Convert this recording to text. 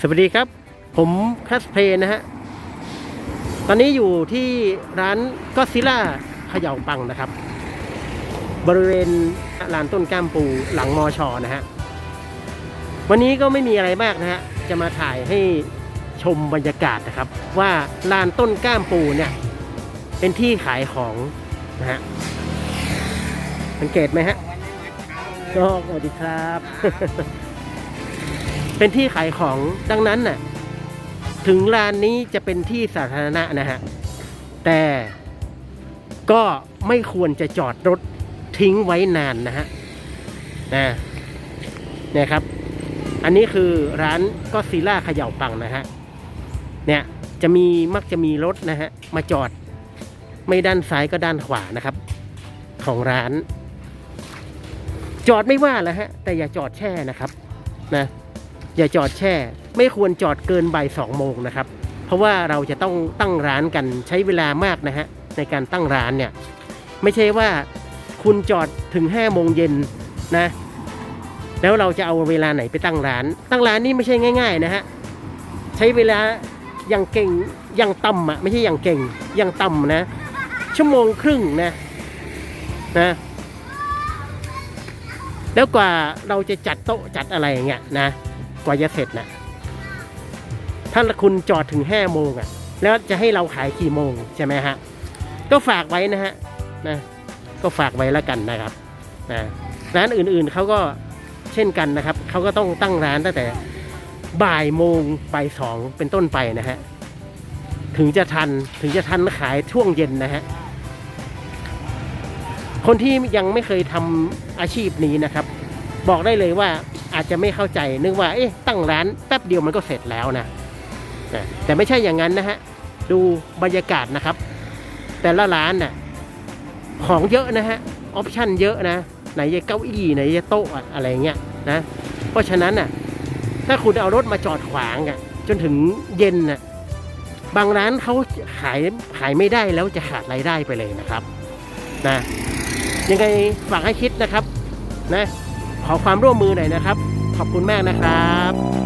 สวัสดีครับ ผมคัสเพลนะฮะ ตอนนี้อยู่ที่ร้านก็ซิล่าเขย่าปังนะครับ บริเวณลานต้นกล้ามปูหลังมอชอนะฮะ วันนี้ก็ไม่มีอะไรมากนะฮะ จะมาถ่ายให้ชมบรรยากาศนะครับ ว่าลานต้นกล้ามปูเนี่ย เป็นที่ขายของนะฮะสังเกตไหมฮะก็สวัสดีครับ เป็นที่ขายของดังนั้นน่ะถึงลานนี้จะเป็นที่สาธารณะนะฮะ แต่ก็ไม่ควรจะจอดรถทิ้งไว้นานนะฮะนะนี่ยครับ อันนี้คือร้านก็ซีล่าเขย่าปังนะฮะ เนี่ยจะมีมักจะมีรถนะฮะ มาจอดไม่ด้านซ้ายก็ด้านขวานะครับ ของร้าน จอดไม่ว่าแล้วฮะ แต่อย่าจอดแช่นะครับ นะ อย่าจอดแช่ ไม่ควรจอดเกินบ่ายสองโมงนะครับ เพราะว่าเราจะต้องตั้งร้านกันใช้เวลามากนะฮะในการตั้งร้านเนี่ยไม่ใช่ว่าคุณจอดถึงห้าโมงเย็นนะ แล้วเราจะเอาเวลาไหนไปตั้งร้าน ตั้งร้านนี่ไม่ใช่ง่าย ๆ นะฮะใช้เวลาอย่างเก่งอย่างต่ำอะไม่ใช่อย่างเก่งอย่างต่ำนะ ชั่วโมงครึ่งนะนะแล้วกว่าเราจะจัดโต๊ะจัดอะไรอย่างเงี้ยนะ กว่าจะเสร็จนะถ้าคุณจอดถึงห้าโมงอะ แล้วจะให้เราขายกี่โมงใช่ไหมฮะ ก็ฝากไว้นะฮะนะ ก็ฝากไว้แล้วกันนะครับนะร้านอื่นๆเขาก็เช่นกันนะครับเขาก็ต้องตั้งร้านตั้งแต่บ่ายโมงบ่ายสองเป็นต้นไปนะฮะถึงจะทันถึงจะทันขายช่วงเย็นนะฮะคนที่ยังไม่เคยทำอาชีพนี้นะครับ บอกได้เลยว่า อาจจะไม่เข้าใจนึกว่าเอ๊ะตั้งร้านแป๊บเดียวมันก็เสร็จแล้วนะแต่ไม่ใช่อย่างนั้นนะฮะดูบรรยากาศนะครับ แต่ละร้านน่ะของเยอะนะฮะออปชั่นเยอะนะไหนจะเก้าอี้ไหนจะโต๊ะอะอะไรเงี้ยนะเพราะฉะนั้นน่ะถ้าคุณเอารถมาจอดขวางอะจนถึงเย็นน่ะบางร้านเขาขายขายไม่ได้แล้วจะขาดรายได้ไปเลยนะครับนะยังไงฝากให้คิดนะครับนะ ขอความร่วมมือหน่อยนะครับ ขอบคุณมากนะครับ